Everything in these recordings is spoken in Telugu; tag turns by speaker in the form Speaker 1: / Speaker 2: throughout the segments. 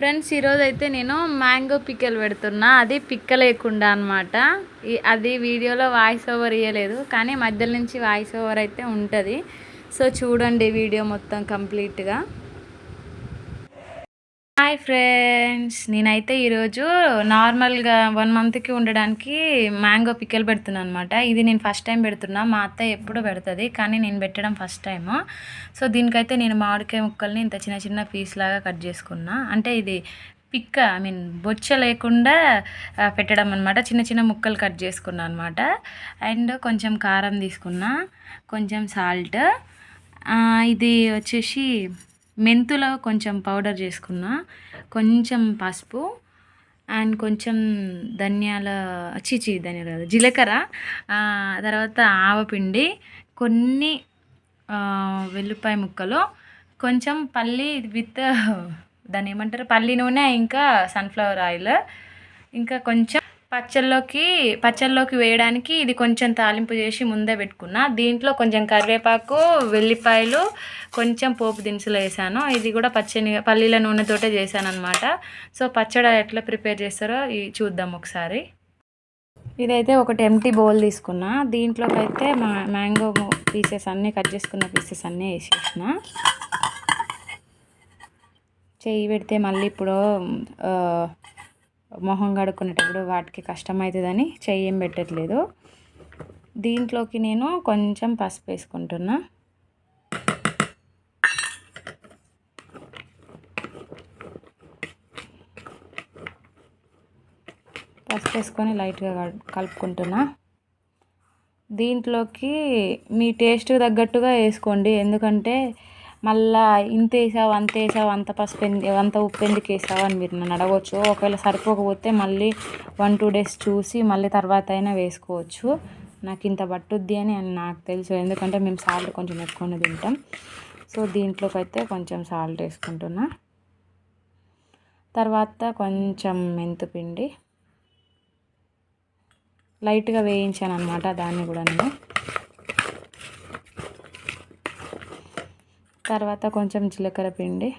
Speaker 1: ఫ్రెండ్స్ ఈరోజు అయితే నేను మ్యాంగో పిక్కలు పెడుతున్నా. అది పిక్క లేకుండా అనమాట అది వీడియోలో వాయిస్ ఓవర్ ఇవ్వలేదు కానీ మధ్యలో నుంచి వాయిస్ ఓవర్ అయితే ఉంటుంది. సో చూడండి వీడియో మొత్తం కంప్లీట్గా. Hi friends. నేనైతే ఈరోజు నార్మల్గా వన్ మంత్కి ఉండడానికి మ్యాంగో పిక్కలు పెడుతున్నాను అనమాట ఇది నేను ఫస్ట్ టైం పెడుతున్నా. మా అత్త ఎప్పుడు పెడుతుంది కానీ నేను పెట్టడం ఫస్ట్ టైము. సో దీనికైతే నేను మామిడికాయ ముక్కల్ని ఇంత చిన్న చిన్న పీస్ లాగా కట్ చేసుకున్నా. అంటే ఇది పిక్క ఐ మీన్ బొచ్చ లేకుండా పెట్టడం అనమాట చిన్న చిన్న ముక్కలు కట్ చేసుకున్నా అనమాట అండ్ కొంచెం కారం తీసుకున్నా కొంచెం సాల్ట్. ఇది వచ్చేసి మెంతులో కొంచెం పౌడర్ చేసుకున్న కొంచెం పసుపు అండ్ కొంచెం ధనియాల చిచి ధనియాల కాదు జీలకర్ర తర్వాత ఆవపిండి కొన్ని ఆ, వెల్లుల్లిపాయ ముక్కలు కొంచెం పల్లి విత్ దాన్ని ఏమంటారు పల్లి నూనె ఇంకా సన్ఫ్లవర్ ఆయిల్ ఇంకా కొంచెం పచ్చళ్ళలోకి పచ్చళ్ళలోకి వేయడానికి ఇది కొంచెం తాలింపు చేసి ముందే పెట్టుకున్నా. దీంట్లో కొంచెం కరివేపాకు వెల్లిపాయలు కొంచెం పోపు దినుసులు వేసాను. ఇది కూడా పచ్చని పల్లీల నూనెతోటే చేశాను అనమాట సో పచ్చడి ఎట్లా ప్రిపేర్ చేస్తారో ఈ చూద్దాం ఒకసారి. ఇదైతే ఒకటి ఎంటీ బౌల్ తీసుకున్నా. దీంట్లోకి అయితే మా మ్యాంగో పీసెస్ అన్నీ కట్ చేసుకున్న పీసెస్ అన్నీ వేసేసిన. చెయ్యి పెడితే మళ్ళీ ఇప్పుడు మొహం కడుక్కునేటప్పుడు వాటికి కష్టమవుతుందని చెయ్యం పెట్టట్లేదు. దీంట్లోకి నేను కొంచెం పసుపు వేసుకుంటున్నా. పసుపు వేసుకొని లైట్గా కలుపుకుంటున్నా. దీంట్లోకి మీ టేస్ట్ తగ్గట్టుగా వేసుకోండి. ఎందుకంటే మళ్ళా ఇంత వేసావు అంత వేసావు అంత పసుపు అంత ఉప్పు ఎందుకు వేసావు అని మీరు నన్ను అడగవచ్చు ఒకవేళ సరిపోకపోతే మళ్ళీ వన్ టూ డేస్ చూసి మళ్ళీ తర్వాత అయినా వేసుకోవచ్చు. నాకు ఇంత పట్టుద్ది అని నాకు తెలుసు. ఎందుకంటే మేము సాల్ట్ కొంచెం ఎక్కువనే తింటాం. సో దీంట్లోకి అయితే కొంచెం సాల్ట్ వేసుకుంటున్నా. తర్వాత కొంచెం మెంతుపిండి. లైట్గా వేయించాను అనమాట దాన్ని కూడా నేను. తర్వాత కొంచెం జీలకర్ర పిండి.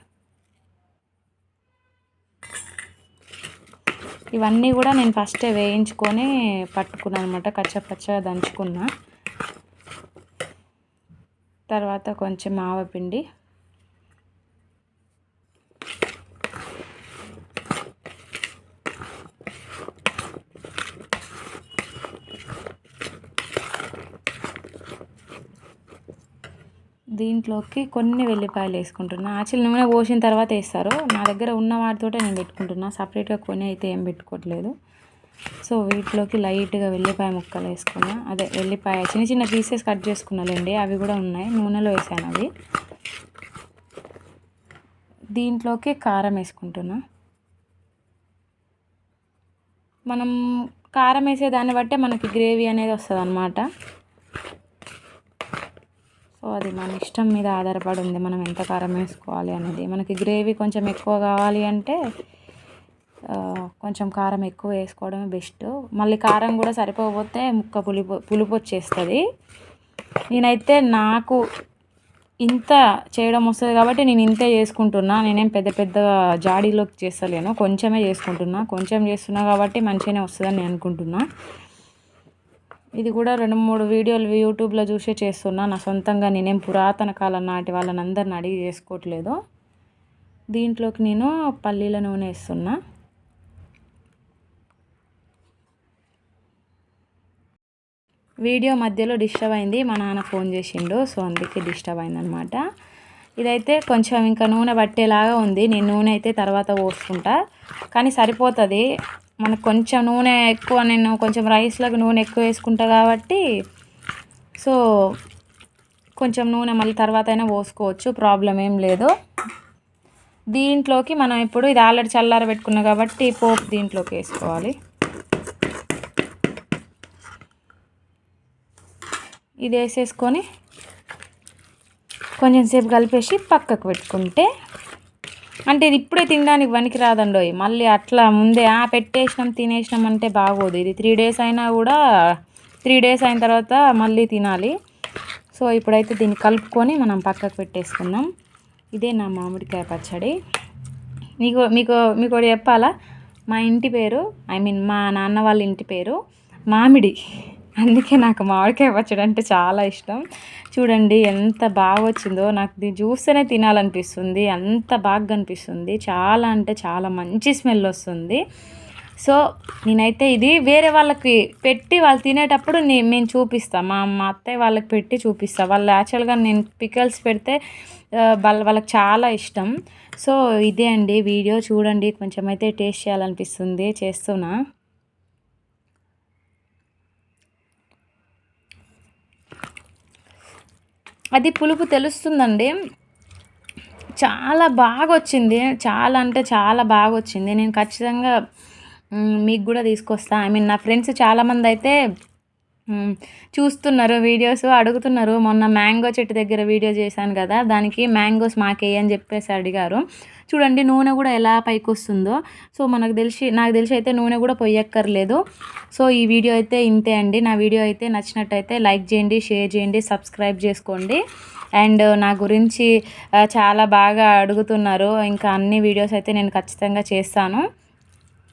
Speaker 1: ఇవన్నీ కూడా నేను ఫస్టే వేయించుకొని పట్టుకున్నాను అనమాట కచ్చపచ్చగా దంచుకున్నా. తర్వాత కొంచెం ఆవపిండి. దీంట్లోకి కొన్ని వెల్లిపాయలు వేసుకుంటున్నా. యాక్చువల్ నూనె పోసిన తర్వాత వేస్తారు. నా దగ్గర ఉన్న వాటితోటే నేను పెట్టుకుంటున్నా. సపరేట్గా కొన్ని అయితే ఏం పెట్టుకోవట్లేదు. సో వీటిలోకి లైట్గా వెల్లిపాయ ముక్కలు వేసుకున్నా. అదే వెల్లిపాయ చిన్న చిన్న పీసెస్ కట్ చేసుకున్నాలండి అవి కూడా ఉన్నాయి. నూనెలో వేసాను అవి. దీంట్లోకి కారం వేసుకుంటున్నా. మనం కారం వేసే దాన్ని బట్టే మనకి గ్రేవీ అనేది వస్తుంది అన్నమాట అది మన ఇష్టం మీద ఆధారపడి ఉంది మనం ఎంత కారం వేసుకోవాలి అనేది. మనకి గ్రేవీ కొంచెం ఎక్కువ కావాలి అంటే కొంచెం కారం ఎక్కువ వేసుకోవడమే బెస్ట్. మళ్ళీ కారం కూడా సరిపోకపోతే ముక్క పులిపు పులుపు వచ్చేస్తుంది. నేనైతే నాకు ఇంత చేయడం వస్తుంది కాబట్టి నేను ఇంతే చేసుకుంటున్నా. నేనేం పెద్ద పెద్ద జాడీలోకి చేస్తలేను. కొంచెమే చేసుకుంటున్నా. కొంచెం చేస్తున్నా కాబట్టి మంచిగానే వస్తుందని నేను అనుకుంటున్నా. ఇది కూడా రెండు మూడు వీడియోలు యూట్యూబ్లో చూసే చేస్తున్నా. నా సొంతంగా నేనేం పురాతన కాలం నాటి వాళ్ళని అందరిని అడిగి చేసుకోవట్లేదు. దీంట్లోకి నేను పల్లీల నూనె వేస్తున్నా. వీడియో మధ్యలో డిస్టర్బ్ అయింది. మా నాన్న ఫోన్ చేసిండు సో అందుకే డిస్టర్బ్ అయిందనమాట ఇదైతే కొంచెం ఇంకా నూనె పట్టేలాగా ఉంది. నేను నూనె అయితే తర్వాత పోసుకుంటా. కానీ సరిపోతుంది. మనకు కొంచెం నూనె ఎక్కువ నేను కొంచెం రైస్లోకి నూనె ఎక్కువ వేసుకుంటా కాబట్టి సో కొంచెం నూనె మళ్ళీ తర్వాత అయినా పోసుకోవచ్చు ప్రాబ్లం ఏం లేదు. దీంట్లోకి మనం ఇప్పుడు ఇది ఆల్రెడీ చల్లార పెట్టుకున్నాం కాబట్టి పోపు దీంట్లోకి వేసుకోవాలి. ఇది వేసేసుకొని కొంచెం సేపు కలిపేసి పక్కకు పెట్టుకుంటే అంటే ఇది ఇప్పుడే తినడానికి పనికి రాదండోయ్ మళ్ళీ అట్లా ముందే ఆ పెట్టేసినాం తినేసినాం అంటే బాగోదు. ఇది త్రీ డేస్ అయినా కూడా త్రీ డేస్ అయిన తర్వాత మళ్ళీ తినాలి. సో ఇప్పుడైతే దీన్ని కలుపుకొని మనం పక్కకు పెట్టేసుకుందాం. ఇదే నా మామిడికాయ పచ్చడి. మీకు మీకు మీకు ఒకటి చెప్పాలా? మా ఇంటి పేరు ఐ మీన్ మా నాన్న వాళ్ళ ఇంటి పేరు మామిడి. అందుకే నాకు మామిడికాయ పచ్చడి అంటే చాలా ఇష్టం. చూడండి ఎంత బాగా వచ్చిందో. నాకు ఇది చూస్తేనే తినాలనిపిస్తుంది. అంత బాగా కనిపిస్తుంది. చాలా అంటే చాలా మంచి స్మెల్ వస్తుంది. సో నేనైతే ఇది వేరే వాళ్ళకి పెట్టి వాళ్ళు తినేటప్పుడు నేను మేము చూపిస్తాను మా మా అత్తయ్య వాళ్ళకి పెట్టి చూపిస్తాను వాళ్ళు యాక్చువల్గా నేను పికల్స్ పెడితే వాళ్ళ వాళ్ళకి చాలా ఇష్టం. సో ఇదే అండి వీడియో. చూడండి. కొంచెం అయితే టేస్ట్ చేయాలనిపిస్తుంది. చేస్తున్నా. అది పులుపు తెలుస్తుందండి. చాలా బాగా వచ్చింది చాలా అంటే చాలా బాగా వచ్చింది నేను ఖచ్చితంగా మీకు కూడా తీసుకొస్తా. ఐ మీన్ నా ఫ్రెండ్స్ చాలామంది అయితే చూస్తున్నారు వీడియోస్ అడుగుతున్నారు. మొన్న మ్యాంగో చెట్టు దగ్గర వీడియో చేశాను కదా దానికి మ్యాంగోస్ మాకే అని చెప్పేసి అడిగారు. చూడండి నూనె కూడా ఎలా పైకి వస్తుందో సో మనకు తెలిసి నాకు తెలిసి అయితే నూనె కూడా పొయ్యక్కర్లేదు. సో ఈ వీడియో అయితే ఇంతే అండి. నా వీడియో అయితే నచ్చినట్టయితే లైక్ చేయండి షేర్ చేయండి సబ్స్క్రైబ్ చేసుకోండి. అండ్ నా గురించి చాలా బాగా అడుగుతున్నారు. ఇంకా అన్ని వీడియోస్ అయితే నేను ఖచ్చితంగా చేస్తాను.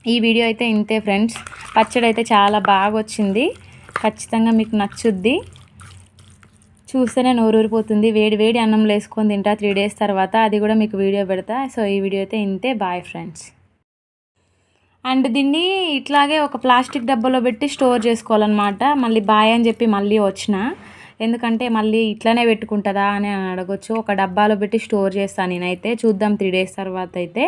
Speaker 1: ఈ వీడియో అయితే ఇంతే ఫ్రెండ్స్. పచ్చడి అయితే చాలా బాగా వచ్చింది ఖచ్చితంగా మీకు నచ్చుద్ది. చూస్తేనే నోరూరిపోతుంది. వేడి వేడి అన్నంలో వేసుకొని తింటా త్రీ డేస్ తర్వాత. అది కూడా మీకు వీడియో పెడతా. సో ఈ వీడియో అయితే ఇంతే. బాయ్ ఫ్రెండ్స్ అండ్ దీన్ని ఇట్లాగే ఒక ప్లాస్టిక్ డబ్బాలో పెట్టి స్టోర్ చేసుకోవాలన్నమాట. మళ్ళీ బాయ్ అని చెప్పి మళ్ళీ వచ్చిన. ఎందుకంటే మళ్ళీ ఇట్లానే పెట్టుకుంటుందా అని అడగొచ్చు. ఒక డబ్బాలో పెట్టి స్టోర్ చేస్తాను నేనైతే. చూద్దాం త్రీ డేస్ తర్వాత అయితే.